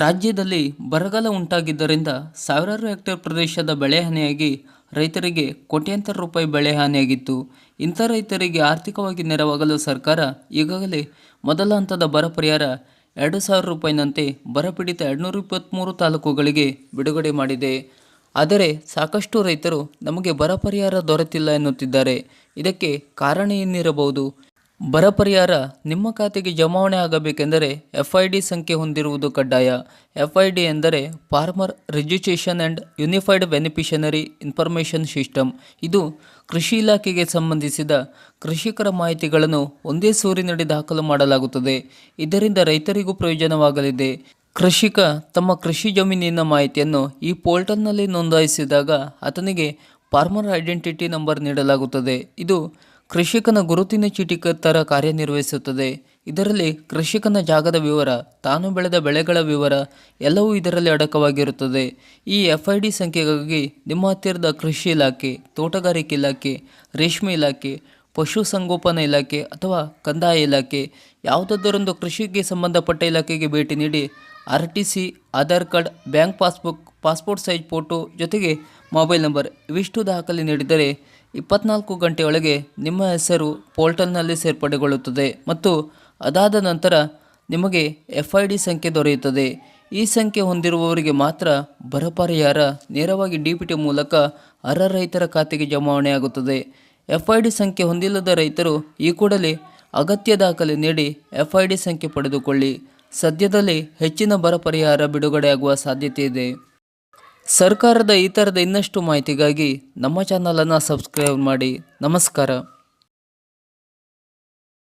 ರಾಜ್ಯದಲ್ಲಿ ಬರಗಾಲ ಉಂಟಾಗಿದ್ದರಿಂದ ಸಾವಿರಾರು ಹೆಕ್ಟೇರ್ ಪ್ರದೇಶದ ಬೆಳೆ ಹಾನಿಯಾಗಿ ರೈತರಿಗೆ ಕೋಟ್ಯಾಂತರ ರೂಪಾಯಿ ಬೆಳೆ ಹಾನಿಯಾಗಿತ್ತು. ಇಂಥ ರೈತರಿಗೆ ಆರ್ಥಿಕವಾಗಿ ನೆರವಾಗಲು ಸರ್ಕಾರ ಈಗಾಗಲೇ ಮೊದಲ ಹಂತದ ಬರ ಪರಿಹಾರ ಎರಡು ಸಾವಿರ ರೂಪಾಯಿನಂತೆ ಬರಪೀಡಿತ ಎರಡುನೂರ ಇಪ್ಪತ್ತ್ಮೂರು ತಾಲೂಕುಗಳಿಗೆ ಬಿಡುಗಡೆ ಮಾಡಿದೆ. ಆದರೆ ಸಾಕಷ್ಟು ರೈತರು ನಮಗೆ ಬರ ಪರಿಹಾರ ದೊರೆತಿಲ್ಲ ಎನ್ನುತ್ತಿದ್ದಾರೆ. ಇದಕ್ಕೆ ಕಾರಣ ಏನಿರಬಹುದು? ಬರ ಪರಿಹಾರ ನಿಮ್ಮ ಖಾತೆಗೆ ಜಮಾವಣೆ ಆಗಬೇಕೆಂದರೆ ಎಫ್ ಐ ಡಿ ಸಂಖ್ಯೆ ಹೊಂದಿರುವುದು ಕಡ್ಡಾಯ. ಎಫ್ ಐ ಡಿ ಎಂದರೆ farmer registration and unified beneficiary information system ಇದು ಕೃಷಿ ಇಲಾಖೆಗೆ ಸಂಬಂಧಿಸಿದ ಕೃಷಿಕರ ಮಾಹಿತಿಗಳನ್ನು ಒಂದೇ ಸೂರಿನಡಿ ದಾಖಲು ಮಾಡಲಾಗುತ್ತದೆ. ಇದರಿಂದ ರೈತರಿಗೂ ಪ್ರಯೋಜನವಾಗಲಿದೆ. ಕೃಷಿಕ ತಮ್ಮ ಕೃಷಿ ಜಮೀನಿನ ಮಾಹಿತಿಯನ್ನು ಈ ಪೋರ್ಟಲ್ನಲ್ಲಿ ನೋಂದಾಯಿಸಿದಾಗ ಆತನಿಗೆ ಫಾರ್ಮರ್ ಐಡೆಂಟಿಟಿ ನಂಬರ್ ನೀಡಲಾಗುತ್ತದೆ. ಇದು ಕೃಷಿಕನ ಗುರುತಿನ ಚೀಟಿ ತರ ಕಾರ್ಯನಿರ್ವಹಿಸುತ್ತದೆ. ಇದರಲ್ಲಿ ಕೃಷಿಕನ ಜಾಗದ ವಿವರ, ತಾನು ಬೆಳೆದ ಬೆಳೆಗಳ ವಿವರ ಎಲ್ಲವೂ ಇದರಲ್ಲಿ ಅಡಕವಾಗಿರುತ್ತದೆ. ಈ ಎಫ್ ಐ ಡಿ ಸಂಖ್ಯೆಗಾಗಿ ನಿಮ್ಮ ಹತ್ತಿರದ ಕೃಷಿ ಇಲಾಖೆ, ತೋಟಗಾರಿಕೆ ಇಲಾಖೆ, ರೇಷ್ಮೆ ಇಲಾಖೆ ಪಶುಸಂಗೋಪನಾ ಇಲಾಖೆ ಅಥವಾ ಕಂದಾಯ ಇಲಾಖೆ ಯಾವುದಾದರೊಂದು ಕೃಷಿಗೆ ಸಂಬಂಧಪಟ್ಟ ಇಲಾಖೆಗೆ ಭೇಟಿ ನೀಡಿ R T C Aadhaar card, bank passbook, passport size photo ಜೊತೆಗೆ ಮೊಬೈಲ್ ನಂಬರ್ ಇವಿಷ್ಟು ದಾಖಲೆ ನೀಡಿದರೆ ಇಪ್ಪತ್ನಾಲ್ಕು ಗಂಟೆಯೊಳಗೆ ನಿಮ್ಮ ಹೆಸರು ಪೋರ್ಟಲ್ನಲ್ಲಿ ಸೇರ್ಪಡೆಗೊಳ್ಳುತ್ತದೆ ಮತ್ತು ಅದಾದ ನಂತರ ನಿಮಗೆ ಎಫ್ ಐ ಡಿ ಸಂಖ್ಯೆ ದೊರೆಯುತ್ತದೆ. ಈ ಸಂಖ್ಯೆ ಹೊಂದಿರುವವರಿಗೆ ಮಾತ್ರ ಬರಪರಿಹಾರ ನೇರವಾಗಿ ಡಿ ಪಿ ಟಿ ಮೂಲಕ ಅರ್ಹ ರೈತರ ಖಾತೆಗೆ ಜಮಾವಣೆಯಾಗುತ್ತದೆ. ಎಫ್ ಐ ಡಿ ಸಂಖ್ಯೆ ಹೊಂದಿಲ್ಲದ ರೈತರು ಈ ಕೂಡಲೇ ಅಗತ್ಯ ದಾಖಲೆ ನೀಡಿ ಎಫ್ ಐ ಡಿ ಸಂಖ್ಯೆ ಪಡೆದುಕೊಳ್ಳಿ. ಸದ್ಯದಲ್ಲೇ ಹೆಚ್ಚಿನ ಬರ ಪರಿಹಾರ ಬಿಡುಗಡೆಯಾಗುವ ಸಾಧ್ಯತೆ ಇದೆ. ಸರ್ಕಾರದ ಈ ಥರದ ಇನ್ನಷ್ಟು ಮಾಹಿತಿಗಾಗಿ ನಮ್ಮ ಚಾನಲನ್ನು ಸಬ್ಸ್ಕ್ರೈಬ್ ಮಾಡಿ. ನಮಸ್ಕಾರ.